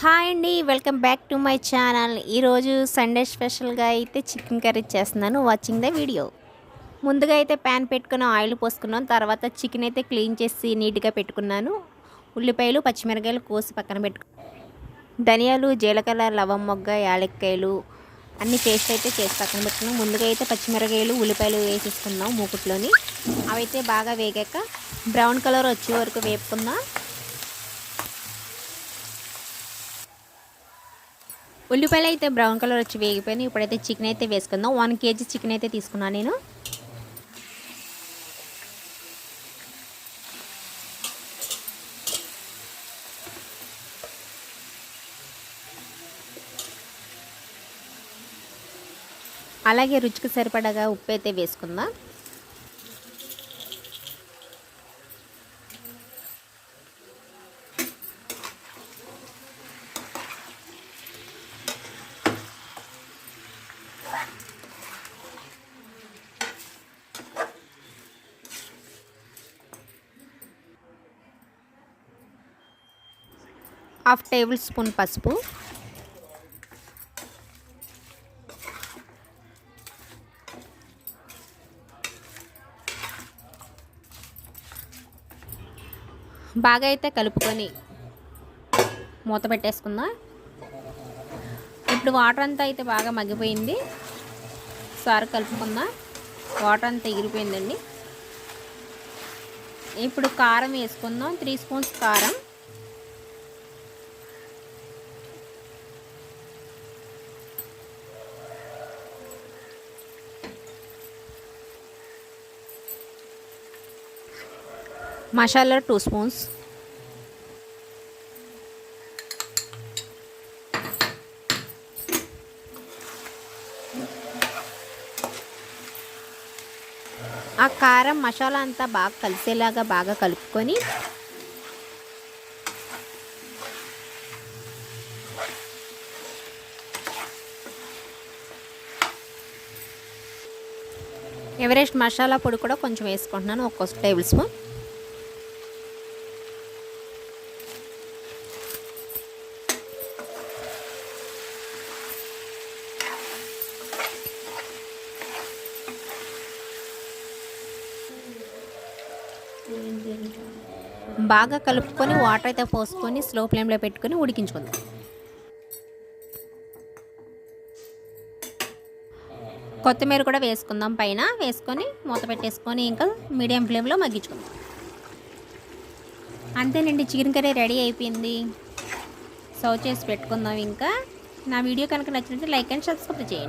Hi అండి welcome back to my channel. ఈరోజు Sunday స్పెషల్గా అయితే చికెన్ కర్రీ చేస్తున్నాను. వాచింగ్ ద వీడియో ముందుగా అయితే ప్యాన్ పెట్టుకుని ఆయిల్ పోసుకున్నాను తర్వాత చికెన్ అయితే క్లీన్ చేసి నీట్గా పెట్టుకున్నాను. ఉల్లిపాయలు పచ్చిమిరకాయలు కోసి పక్కన పెట్టుకు ధనియాలు జీలకర్ర లవం మొగ్గ యాలక్కాయలు అన్ని పేస్ట్ అయితే చేసి పక్కన పెట్టుకున్నాం. ముందుగా అయితే పచ్చిమిరకాయలు ఉల్లిపాయలు వేసేసుకున్నాం మూకుట్లోని. అవైతే బాగా వేగాక బ్రౌన్ కలర్ వచ్చే వరకు వేపుకుందాం ఉల్లిపాయలు అయితే బ్రౌన్ కలర్ వచ్చి వేగిపోయినాయి. ఇప్పుడైతే చికెన్ అయితే వేసుకుందాం. వన్ కేజీ చికెన్ అయితే తీసుకున్నాను నేను. అలాగే రుచికి సరిపడగా ఉప్పు అయితే వేసుకుందాం. హాఫ్ టేబుల్ స్పూన్ పసుపు. బాగా అయితే కలుపుకొని మూత పెట్టేసుకుందాం. ఇప్పుడు వాటర్ అంతా అయితే బాగా మగ్గిపోయింది. సారు కలుపుకుందాం. వాటర్ అంతా ఎగిరిపోయిందండి ఇప్పుడు కారం వేసుకుందాం. త్రీ స్పూన్స్ కారం. Masala two spoons. ఆ కారం మసాలా అంతా బాగా కలిసేలాగా బాగా కలుపుకొని ఎవరెస్ట్ మసాలా పొడి కూడా కొంచెం వేసుకుంటున్నాను ఒక్కో టేబుల్ స్పూన్. బాగా కలుపుకొని వాటర్ అయితే పోసుకొని స్లో ఫ్లేమ్లో పెట్టుకొని ఉడికించుకుందాం. కొత్తిమీర కూడా వేసుకుందాం పైన. వేసుకొని మూత పెట్టేసుకొని ఇంకా మీడియం ఫ్లేమ్లో మగ్గించుకుందాం. అంతేనండి చికెన్ కర్రీ రెడీ అయిపోయింది. సర్వ్ చేసి పెట్టుకుందాం ఇంకా. నా వీడియో కనుక నచ్చినట్టు లైక్ అండ్ సబ్స్క్రైబ్ చేయండి.